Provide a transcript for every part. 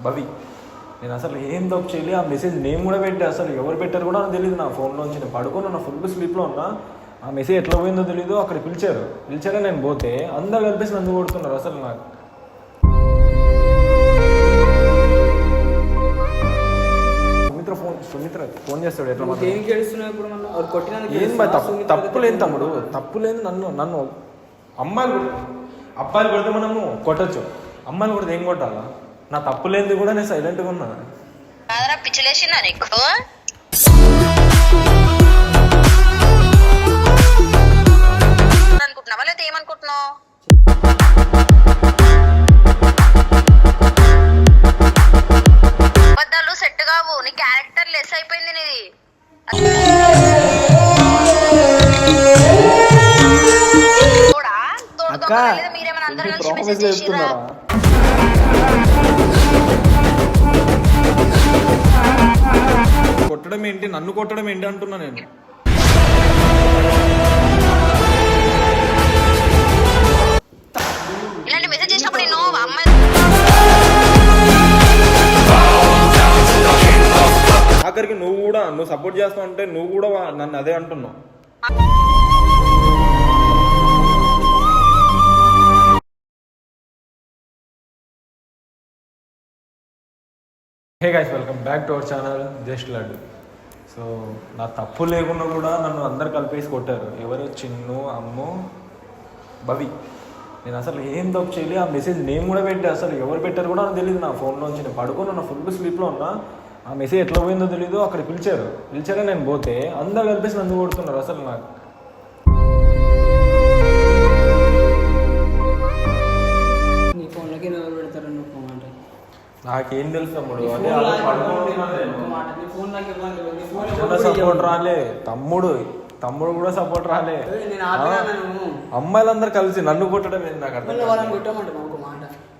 భవి నేను అసలు ఏం తప్పు చేయలే ఆ మెసేజ్ నేను కూడా పెట్టా అసలు ఎవరు పెట్టారు కూడా నాకు తెలియదు నా ఫోన్లోంచి నేను పడుకొని నా ఫుల్ స్లీప్లో ఉన్నా ఆ మెసేజ్ ఎట్లా పోయిందో తెలియదు అక్కడ పిలిచారు. పిలిచారే నేను పోతే అందరు కలిపేసి నన్ను కొడుతున్నారు అసలు నాకు. సుమిత్ర ఫోన్ సుమిత్ర ఫోన్ చేస్తాడు ఎట్లా ఏం? తప్పు తప్పు లేదు తమ్ముడు తప్పు లేదు నన్ను నన్ను అమ్మాయిలు అబ్బాయిలు కొడితే మనము కొట్టచ్చు. అమ్మాయిలు కొడితే ఏం కొట్టాలా? నా తప్పు లేనిది కూడా నేను సైలెంట్గా ఉన్నా కాదరా పిచ్చిలేసిందా నీకు అనుకుంటున్నావా లేదా ఏమనుకుంటున్నావు అబద్ధాలు సెట్ కావు నీ క్యారెక్టర్ లెస్ అయిపోయింది నీది తోడా? తోడు అక్క, మీరేమైనా అందరూ కలిసి మెసేజ్? కొట్టడం ఏంటి? నన్ను కొట్టడం ఏంటి అంటున్నా నేను. ఆఖరికి నువ్వు కూడా నువ్వు సపోర్ట్ చేస్తావు అంటే నువ్వు కూడా నన్ను అదే అంటున్నావు. Hey guys welcome back to our channel just laddu so నా తప్పు లేకుండా కూడా నన్ను అందరు కలిపేసి కొట్టారు. ఎవరు? చిన్ను అమ్ము భవి. నేను అసలు ఏం తప్పు చేయాలి ఆ మెసేజ్ నేను కూడా పెట్టా. అసలు ఎవరు పెట్టారు కూడా నాకు తెలియదు నా ఫోన్లోంచి. నేను పడుకొని ఉన్న ఫుల్ స్లీప్లో ఉన్నా. ఆ మెసేజ్ ఎట్లా పోయిందో తెలియదు అక్కడ పిలిచారు. పిలిచారే నేను పోతే అందరు కలిపేసి నన్ను కొడుతున్నారు. అసలు నాకు కదా. నీ ఫోన్ కూడా ఎవరు సపోర్ట్. రాలే. తమ్ముడు తమ్ముడు కూడా సపోర్ట్ రాలే. అమ్మాయిలందరూ కలిసి నన్ను కొట్టడం ఏంటి నాకు అర్థం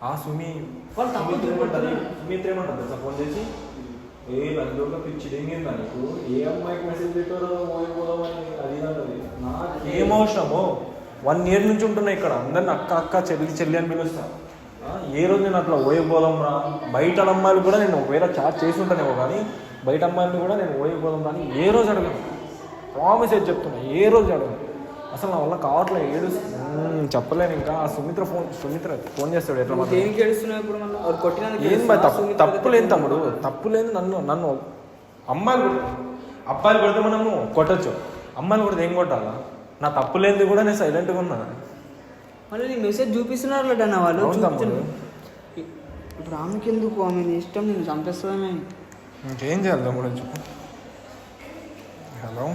ఆ సుమి. తెలుసా ఫోన్ చేసి? ఏ లండోలో పిచ్చి నీకు? ఏ అమ్మాయికి మెసేజ్ పెట్టారో పోయిపోదామని అది అంటది. నాకు వన్ ఇయర్ నుంచి ఉంటున్నా ఇక్కడ. అందరిని అక్క అక్క చెల్లి చెల్లి అని పిలుస్తా. ఆ, ఏ రోజు నేను అట్లా పోయిపోదాం రా? బయట అమ్మాయిలు కూడా నేను వేరే చాట్ చేసి ఉంటానేమో కానీ బయట అమ్మాయిలు కూడా నేను రా అని ఏ రోజు అడగను. ప్రామిస్ అయితే చెప్తున్నా? ఏ రోజు అడగను. అసలు నా వల్ల కావట్లేదు ఏడు చెప్పలేను ఇంకా. ఆ సుమిత్ర ఫోన్ సుమిత్ర ఫోన్ చేస్తాడు ఎట్లా ఏం? తప్పు తప్పు లేదు తమ్ముడు తప్పు లేదు నన్ను నన్ను అమ్మాయిలు అబ్బాయిలు కొడితే మనము కొట్టచ్చు. అమ్మాయిలు కొడితే ఏం కొట్టాలా? నా తప్పు లేనిది కూడా నేను సైలెంట్గా ఉన్నా. మళ్ళీ మెసేజ్ చూపిస్తున్నారు లేదన్న వాళ్ళు. ఇప్పుడు ఆమెకి ఎందుకు ఆమె ఇష్టం నేను చంపేస్తామే ఇంకేం చేయాలి తమ్ముడు? చెప్పు. హలో.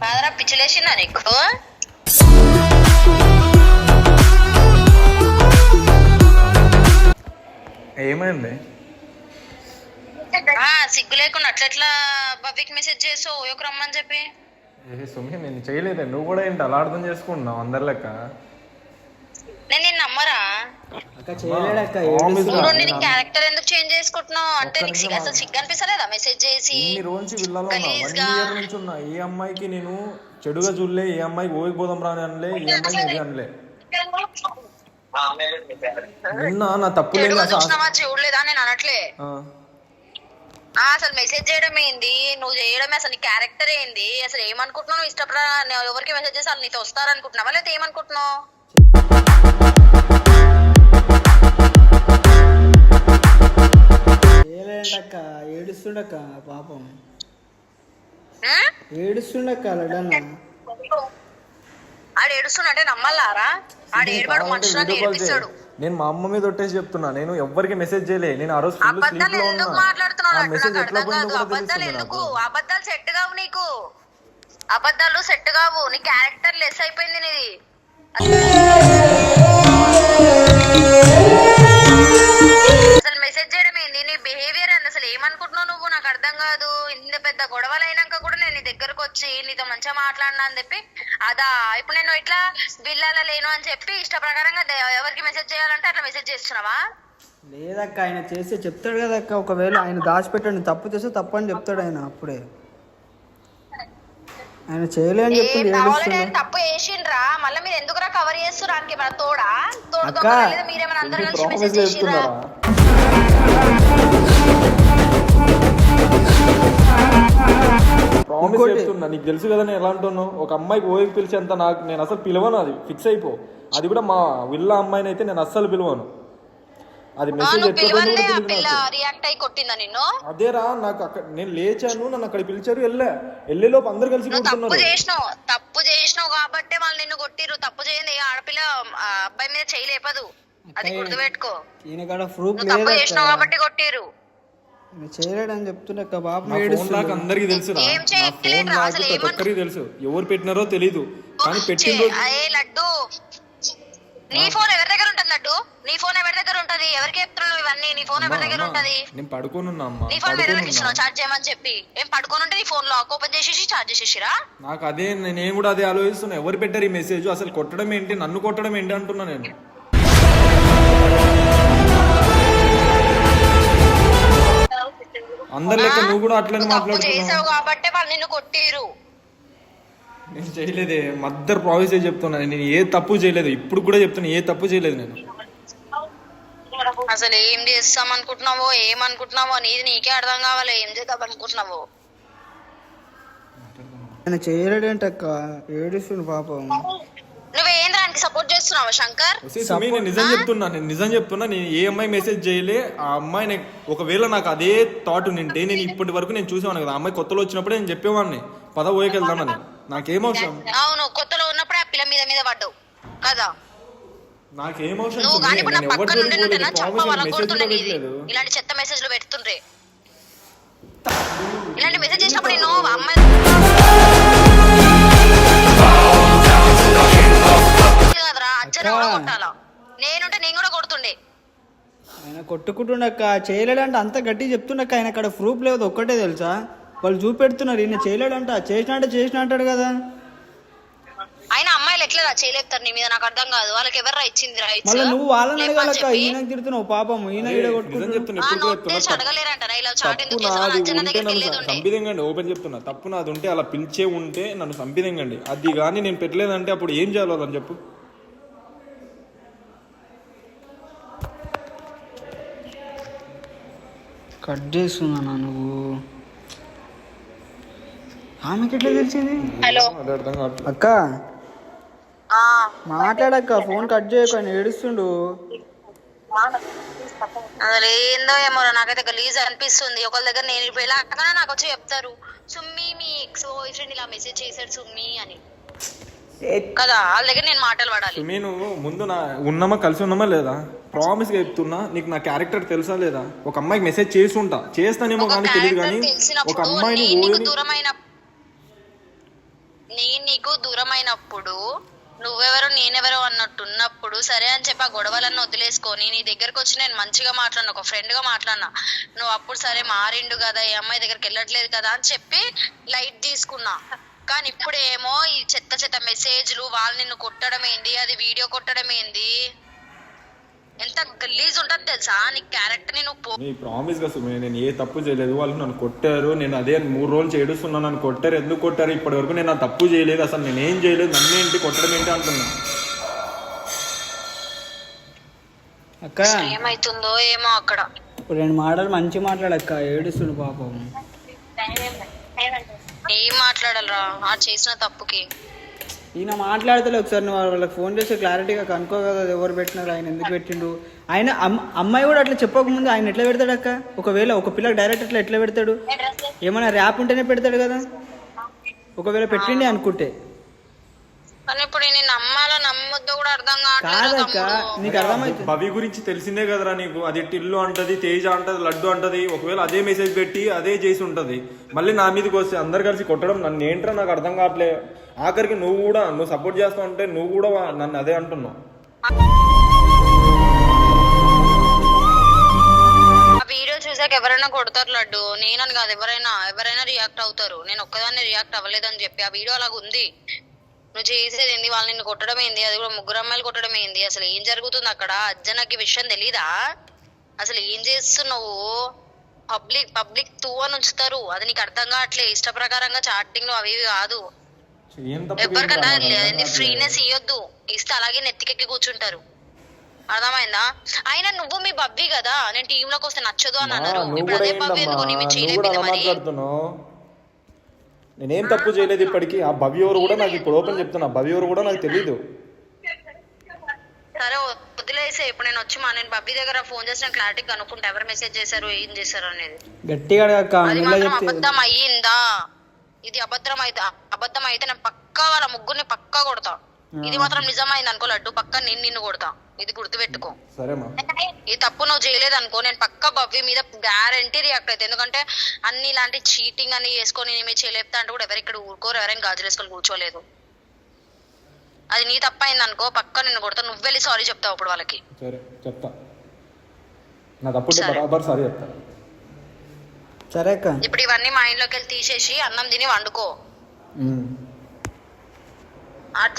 కాదరా పిచ్చిలేసిందా నీకు? ఏమైంది? ఆ, సిగ్గు లేకుండా అట్లెట్లా బబ్బీకి మెసేజ్ చేసావు? ఓయోకు రమ్మని చెప్పి. ఏ సుమి నేను చేయలేదే. నువ్వు కూడా ఏంటి అలా అర్థం చేసుకుంటున్నావు అందరి లెక్క? నేను నిన్ను నమ్మరా? అక్క. రా. నువ్వు నీ క్యారెక్టర్ ఎందుకు చేంజ్ చేసుకుంటున్నావు? అంటే నీకు సిగ్గు- అసలు సిగ్గు అనిపిస్తలేదా మెసేజ్ చేసి? ఇన్ని రోజు విల్లలో ఉన్నా వన్ గలీజ్గా. ఇయర్ నుంచి ఉన్నా. ఏ అమ్మాయికి నేను చెడుగా చూడలే ఏ అమ్మాయికి ఓయిపోదాం రా అని అనలే ఏ అమ్మాయికి ఇది అనలే నిన్న నా తప్పు లేదు చెడుగా అసలు చూసినావా? చూడలేదా? నేను అనట్లే. ఆ. అసలు మెసేజ్ చేయడం ఏంది? నువ్వు చేయడమే అసలు నీ క్యారెక్టర్ ఏంది? అసలు ఏమనుకుంటున్నావు? నువ్వు ఇష్టపడ నువ్వు ఎవరికి మెసేజ్ చేసి వాళ్ళు నీతో వస్తారనుకుంటున్నావా? లేదా ఏమనుకుంటున్నావు? ఏడుస్తుండక్క పాపం? ఏడుస్తుండక్క ఆడు ఏడుస్తున్నట్టే నమ్మల్లారా? ఆడు మనుషులను చేయి. ఏడిపిస్తాడు. నేను మా అమ్మ మీద ఒట్టేసి చెప్తున్నా. నేను ఎవ్వరికి మెసేజ్ చేయలే. నేను ఆ రోజు ఫుల్ స్లీప్లో ఎందుకు ఉన్నా. ఆ మెసేజ్ ఎట్లా పోయిందో కూడా అబద్ధాలు ఎందుకు? నాకు. అబద్ధాలు సెట్ కావు నీకు. అబద్ధాలు సెట్ కావు. నీ క్యారెక్టర్ లెస్ అయిపోయింది నీది. అర్థం కాదు. ఇంత పెద్ద గొడవలు అయినాక కూడా నేను నీ దగ్గరకు వచ్చి నీతో మంచిగా మాట్లాడినా అని చెప్పి అదా? ఇప్పుడు నేను ఇట్లా బిల్లాల లేను అని చెప్పి ఇష్ట ప్రకారంగా ఎవరికి మెసేజ్ చేయాలంటే అట్లా మెసేజ్ చేస్తున్నావా? లేదక్క ఆయన చేస్తే చెప్తాడు కదక్క. ఒకవేళ ఆయన దాచిపెట్టండి తప్పు చేస్తే తప్పు అని చెప్తాడు ఆయన అప్పుడే. ఆయన చేయలే అని ఏం చెప్తుంది కావాలంటే ఏడుస్తుండ ఆయన తప్పు చేసిండ్రా? మళ్ళీ మీరు ఎందుకురా కవర్ చేస్తున్నారు? మన తోడా? తోడు అక్క, మీరేమైనా అందరు కలిసి మెసేజ్ చేసిరా ప్రామిస్ చెప్తున్నా నీకు తెలుసు కదా నేను ఎలా అంటున్నావు ఒక అమ్మాయికి ఓయికి పిలిచేంత నాకు నేను అసలు పిలవను అది. ఫిక్స్ అయిపో. అది కూడా మా విల్ల అమ్మాయిని అయితే నేను అస్సలు పిలవను. అది మెసేజ్ అదేరా నాకు అక్కడ నేను లేచాను నన్ను అక్కడ పిలిచారు వెళ్ళా. వెళ్ళేలోపు అందరు కలిసి కొడుతున్నారు. చేసినావు. తప్పు చేసినావు కాబట్టి వాళ్ళు నిన్ను కొట్టిర్రు. తప్పు చేయండి. ఆడపిల్ల ఆ అబ్బాయి మీద చేయలేపదు. అది గుర్తుపెట్టుకో. ఈయన కాడ ప్రూఫ్ నువ్వు తప్పు చేసినావు కాబట్టి కొట్టిర్రు. చేయలేడని చెప్తున్నా బాబు అందరికి తెలుసు నా ఫోన్ అసలు ప్రతి ఒక్కరికి తెలుసు. ఎవరు పెట్టినారో తెలీదు. కానీ పెట్టిన రోజు లడ్డు? నీ ఫోన్ ఎవరి దగ్గర ఉంటది లడ్డు? నీ ఫోన్ ఎవరి దగ్గర ఉంటది? ఎవరికి చెప్తున్నావు ఇవన్నీ? నీ ఫోన్ ఎవరి దగ్గర ఉంటది? నేను పడుకొని ఉన్నా అమ్మా నీ ఫోన్ వేరే ఇచ్చినావు. చార్జ్ చేయమని చెప్పి. ఏం పడుకొని ఉంటే నీ ఫోన్ లాక్ ఓపెన్ చేసేసి చార్జ్ చేసేసిరా? నాకు అదే నేను కూడా అదే ఆలోచిస్తున్నా. ఎవరు పెట్టారు ఈ మెసేజ్ అసలు కొట్టడం ఏంటి? నన్ను కొట్టడం ఏంటి అంటున్నా నేను. అందరి లెక్క నువ్వు కూడా అట్లనే తప్పు మాట్లాడుతున్నావు చేసావు కాబట్టి వాళ్ళు నిన్ను కొట్టిరు నేను చేయలేదే మద్దరు ప్రామిస్ చెప్తున్నా నేను. ఏ తప్పు చేయలేదు ఇప్పుడు కూడా చెప్తున్నా ఏ తప్పు చేయలేదు నేను. అసలు ఏం చేస్తాం అనుకుంటున్నావో ఏమనుకుంటున్నావో నీది నీకే అర్థం కావాలి. ఏం చేద్దాం అనుకుంటున్నావో? ఆయన చేయలేడంట అక్క ఏడుస్తుండు పాపం. నువ్వేం దానికి సపోర్ట్ చేస్తున్నావా శంకర్? సుమి, నేను నిజం చెప్తున్నా నేను నిజం చెప్తున్నా నేను ఏ అమ్మాయి మెసేజ్ చేయలే ఆ అమ్మాయి నాకు- ఒకవేళ నాకు అదే థాట్ నింటే నేను ఇప్పటి వరకు నేను చూసేవాను కదా. అమ్మాయి కొత్తలో వచ్చినప్పుడే నేను చెప్పేవాడిని. పద పోయేకి వెళ్దామని నాకేం అవసరం? అవును కొత్తలో ఉన్నప్పుడే ఆ పిల్ల మీద మీద పడ్డావు. కదా? నాకేం అవసరం? నువ్వు? కానీ ఇప్పుడు నా పక్కన ఉండి. చంప మెసేజ్ నీది. ఇలాంటి చెత్త మెసేజ్లు పెడుతుండ్రే. ఇలాంటి మెసేజ్ చేసినప్పుడు నేను అమ్మాయి కూడా కొట్టాలా నేనుంటే నేను కూడా కొడుతుండే. ఆయన కొట్టుకుంటుండక్క. చేయలేడంట. అంత గట్టి చెప్తుండక్క. ఆయన అక్కడ ప్రూఫ్ లేదు ఒక్కటే తెలుసా? వాళ్ళు చూపెడుతున్నారు. ఈయన చేయలేడంట. చేసినట్టే చేసిన అంటాడు కదా. ఆయన అమ్మాయిలు ఎట్లా చేయలేపుతారు? నీ మీద నాకు అర్థం కాదు. వాళ్ళకి ఎవరు ఇచ్చింది మళ్ళీ నువ్వు వాళ్ళని అడగాలక్క. ఈయనకు తిడుతున్నావు పాపం. ఈయన సంపిదంగండి ఓపెన్ చెప్తున్నా. తప్పు నాది ఉంటే అలా పిలిచే ఉంటే నన్ను సంపిదంగండి అది కానీ నేను పెట్టలేదంటే అప్పుడు ఏం చేయాలో అని చెప్పు. కట్ చేస్తున్నా నువ్వు. ఆమెకి ఎట్లా తెలిసింది? అక్క. మాట్లాడక్క ఫోన్ కట్ చేయకు ఆయన ఏడుస్తుండు. అసలు ఏందో ఏమో నాకైతే గలీజ్ అనిపిస్తుంది. ఒకళ్ళ దగ్గర నేను వెళ్ళాక నాకు వచ్చి చెప్తారు. సుమ్మి మీ ఎక్స్ బాయ్ ఫ్రెండ్ ఇలా మెసేజ్ చేశాడు సుమ్మి అని. కదా వాళ్ళ దగ్గర నేను మాటలు పడాలి. సుమి నువ్వు ముందు నా ఉన్నామా కలిసి ఉన్నామా లేదా? ప్రామిస్ చెప్తున్నా నీకు నా క్యారెక్టర్ తెలుసా లేదా? ఒక అమ్మాయికి మెసేజ్ చేసి ఉంటా చేస్తానేమో కానీ తెలియదు కానీ ఒక అమ్మాయిని దూరమైన నేను నీకు దూరమైనప్పుడు నువ్వెవరో నేనెవరో అన్నట్టు ఉన్నప్పుడు సరే అని చెప్పి ఆ గొడవలన్నీ వదిలేసుకొని నీ దగ్గరకు వచ్చి నేను మంచిగా మాట్లాడినా ఒక ఫ్రెండ్గా మాట్లాడినా. నువ్వు అప్పుడు సరే మారిండు కదా ఈ అమ్మాయి దగ్గరికి వెళ్ళట్లేదు కదా అని చెప్పి లైట్ తీసుకున్నా. కానీ ఇప్పుడేమో ఈ చెత్త చెత్త మెసేజ్లు వాళ్ళు నిన్ను కొట్టడం ఏంది అది వీడియో కొట్టడం ఏంది ఎంత గలీజ్ ఉంటది తెలుసా? నీ క్యారెక్టర్ నువ్వు పో నీ ప్రామిస్గా సుమి నేను ఏ తప్పు చేయలేదు. వాళ్ళు నన్ను కొట్టారు. నేను అదే మూడు రోజులు ఏడుస్తున్నా నన్ను కొట్టారు. ఎందుకు కొట్టారు? ఇప్పటి వరకు నేను ఆ తప్పు చేయలేదు. అసలు నేను ఏం చేయలేదు? నన్ను ఏంటి కొట్టడం ఏంటి అంటున్నా. అక్క. ఏమైతుందో ఏమో అక్కడ. ఇప్పుడు రెండు మాటలు మంచి మాట్లాడక్క ఏడుస్తుండు పాపం. ఏం మాట్లాడాలరా? ఆ చేసిన తప్పుకి. ఈయన మాట్లాడతలే ఒకసారి నువ్వు వాళ్ళకి ఫోన్ చేసి క్లారిటీగా కనుక్కో కదా ఎవరు పెట్టినారు ఆయన ఎందుకు పెట్టిండు. ఆయన అమ్- అమ్మాయి కూడా అట్లా చెప్పకముందు ఆయన ఎట్లా పెడతాడు అక్క? ఒకవేళ ఒక పిల్లకి డైరెక్ట్ అట్లా ఎట్లా పెడతాడు? ఏమైనా ర్యాప్ ఉంటేనే పెడతాడు కదా? ఒకవేళ పెట్టిండే అనుకుంటే కానీ ఇప్పుడు నేను నమ్మాలో నమ్మొద్దో కూడా అర్థం కావట్లేదు కాదక్క తమ్ముడు. నీకు అర్థమైతే భవి గురించి తెలిసిందే కదరా నీకు. అది టిల్లు అంటది తేజ అంటది లడ్డు అంటది. ఒకవేళ అదే మెసేజ్ పెట్టి అదే చేసి ఉంటది. మళ్ళీ నా మీదకి వస్తే అందరు కలిసి కొట్టడం నన్ను ఏంట్రా నాకు అర్థం కావట్లే. ఆఖరికి నువ్వు కూడా నువ్వు సపోర్ట్ చేస్తావు అంటే నువ్వు కూడా నన్ను అదే అంటున్నావు. ఆ వీడియో చూసాక ఎవరైనా కొడతారు లడ్డు? నేనని కాదు ఎవరైనా ఎవరైనా రియాక్ట్ అవుతారు. నేను ఒక్కదాన్ని రియాక్ట్ అవ్వలేదని చెప్పి ఆ వీడియో అలాగ ఉంది నువ్వు చేసేది ఏంది? వాళ్ళు నిన్ను కొట్టడం ఏంది? అది కూడా ముగ్గురు అమ్మాయిలు కొట్టడం ఏంది? అసలు ఏం జరుగుతుంది అక్కడ? అజ్జనకి విషయం తెలీదా? అసలు ఏం చేస్తున్నావు? పబ్లిక్ పబ్లిక్ తూ అని ఉంచుతారు అది నీకు అర్థం కావట్లే ఇష్ట ప్రకారంగా చాటింగ్ అవి ఇవి కాదు. ఎవరికన్నా. ఫ్రీనెస్ ఇవ్వద్దు ఇస్తే అలాగే నెత్తికెక్కి కూర్చుంటారు. అర్థమైందా? అయినా నువ్వు మీ బబ్బీ కదా? నేను టీమ్లోకి వస్తే నచ్చదు అని అన్నారు ఇప్పుడు అదే బబ్బీ ఎందుకు నీ మీద చేయలేదు మరి? నేనేం తప్పు చేయలేదు ఇప్పటికీ. ఆ భవ్య ఎవరు కూడా నాకు ఇప్పుడు ఓపెన్ చెప్తున్నా. భవ్య ఎవరు కూడా నాకు తెలియదు సరే వదిలేసే. ఇప్పుడు నేను వచ్చి మా నేను బబ్బీ దగ్గర ఫోన్ చేసిన క్లారిటీ కనుక్కుంటా. ఎవరు మెసేజ్ చేశారు? ఏం చేశారు అనేది. గట్టిగా అది మాత్రం అబద్ధం అయ్యిందా? ఇది అబద్ధం అయితే అబద్ధం అయితే నేను పక్కా వాళ్ళ ముగ్గురిని పక్కా కొడతా. ఇది మాత్రం నిజమైంది అనుకో లడ్డు. పక్కా నేను నిన్ను కొడతా. ఇది గుర్తుపెట్టుకో. ఈ తప్పు నువ్వు చేయలేదు అనుకో నేను పక్క బవ్వి మీద గ్యారంటీ రియాక్ట్ అవుతాయి ఎందుకంటే అన్ని ఇలాంటి చీటింగ్ అని వేసుకొని నేను చేయలేపుతా అంటే కూడా ఎవరు ఇక్కడ ఊరుకోరు ఎవరైనా గాజులు వేసుకొని కూర్చోలేదు. అది నీ తప్పైంది అనుకో పక్క నిన్ను కొడతా నువ్వు వెళ్ళి సారీ చెప్తావు అప్పుడు వాళ్ళకి. సరే చెప్తా. నా సరే. బరాబర్ సారీ చెప్తా. సరే అక్క. ఇప్పుడు ఇవన్నీ మా ఇంట్లోకి వెళ్ళి తీసేసి అన్నం తిని వండుకో.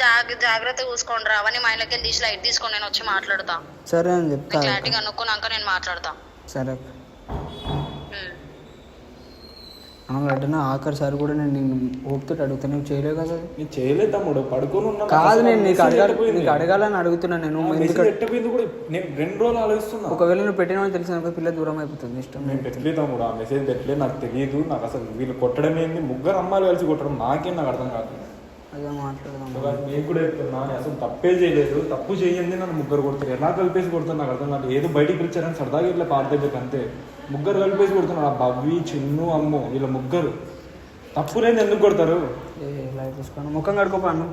జాగ్ర జాగ్రత్త చూసుకోండి రా. అవన్నీ మా ఇంట్లోకి వెళ్ళి తీసి లైట్ తీసుకొని నేను వచ్చి మాట్లాడతా. సరే అని చెప్తా క్లారిటీ అక్క. కనుక్కున్నాక నేను మాట్లాడతా. సరే ఆఖరి సారి కూడా నేను నిన్ను ఓపుతో అడుగుతా. నువ్వు చేయలేవు కదా. నేను చేయలేదు తమ్ముడు. పడుకొని ఉన్నా. కాదు నేను నీకు అడగాలి. నీకు అడగాలని అడుగుతున్నా నేను. కూడా నేను రెండు రోజులు ఆలోచిస్తున్నా. ఒకవేళ నువ్వు పెట్టినావని తెలిసిన పిల్ల దూరం అయిపోతుంది. ఇష్టం నేను పెట్టలేదు తమ్ముడు. ఆ మెసేజ్ పెట్టలేదు. నాకు తెలియదు నాకు అసలు వీళ్ళు కొట్టడం ఏంది? ముగ్గురు అమ్మాయిలు కలిసి కొట్టడం నాకేం నాకు అర్థం కాదు. అదే మాట్లాడదాం. ఒకవేళ నేను కూడా చెప్తున్నా నేను అసలు తప్పే చేయలేదు. తప్పు చేయండి నన్ను ముగ్గురు కొడతారు. ఎలా కలిపేసి కొడుతున్నా నాకు అర్థం కాదు. ఏదో బయటికి పిలిచారని సరదాగా ఇట్లా దగ్గరికి అంతే. ముగ్గురు కలిపేసి కొడుతున్నారు ఆ బవ్వి చిన్ను అమ్ము వీళ్ళ ముగ్గురు. తప్పు లేని ఎందుకు కొడతారు? ముఖం కడుకోపో అన్నం